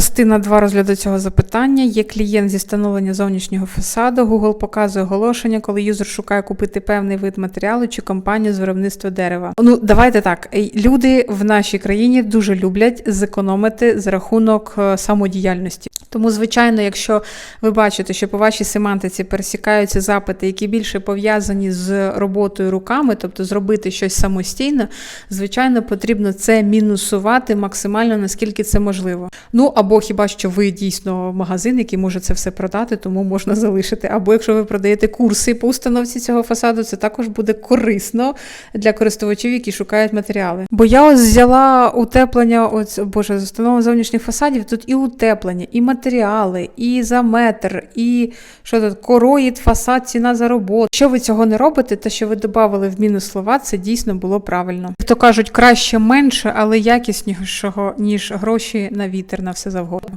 Частина 2 розгляду цього запитання. Є клієнт зі встановлення зовнішнього фасаду. Google показує оголошення, коли юзер шукає купити певний вид матеріалу чи компанію з виробництва дерева. Ну, давайте так. Люди в нашій країні дуже люблять зекономити за рахунок е, самодіяльності. Тому, звичайно, якщо ви бачите, що по вашій семантиці пересікаються запити, які більше пов'язані з роботою руками, тобто зробити щось самостійно, звичайно, потрібно це мінусувати максимально наскільки це можливо. Ну або хіба що ви дійсно магазин, який може це все продати, тому можна залишити. Або якщо ви продаєте курси по установці цього фасаду, це також буде корисно для користувачів, які шукають матеріали. Бо я ось взяла утеплення, ось боже, з установлення зовнішніх фасадів. Тут і утеплення, і матеріали, і за метр, і що тут короїд, фасад, ціна за роботу. Що ви цього не робите, те, що ви додавали в мінус слова, це дійсно було правильно. То кажуть, краще менше, але якіснішого, ніж гроші на вітер на все завгодно.